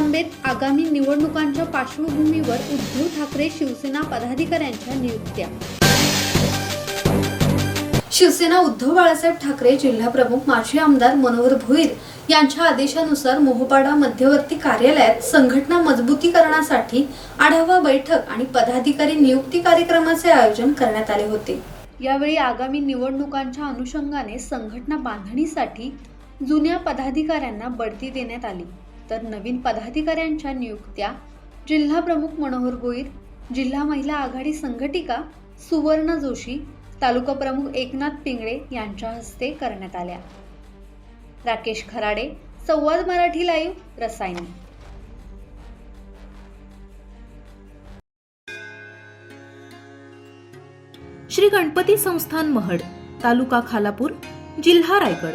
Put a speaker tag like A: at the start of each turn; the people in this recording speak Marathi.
A: आगामी निवडणुकांच्या पार्श्वभूमीवर उद्धव ठाकरे शिवसेना पदाधिकाऱ्यांच्या नियुक्त्या. शिवसेना उद्धव बाळासाहेब ठाकरे जिल्हाप्रमुख माजी आमदार मनोहर भोईर यांच्या आदेशानुसार मोहपाडा मध्यवर्ती कार्यालयात संघटना मजबूतीकरणासाठी आढावा बैठक आणि पदाधिकारी नियुक्ती कार्यक्रमाचे आयोजन करण्यात आले होते. यावेळी आगामी निवडणुकांच्या अनुषंगाने संघटना बांधणीसाठी जुन्या पदाधिकाऱ्यांना बढती देण्यात आली. तर नवीन पदाधिकाऱ्यांच्या नियुक्त्या जिल्हा प्रमुख मनोहर गोईर जिल्हा महिला आघाडी संघटिका सुवर्ण जोशी तालुका प्रमुख एकनाथ पिंगळे यांच्या हस्ते करण्यात आल्या. राकेश खराडे संवाद मराठी लाईव्ह रसायन.
B: श्री गणपती संस्थान महड तालुका खालापूर जिल्हा रायगड.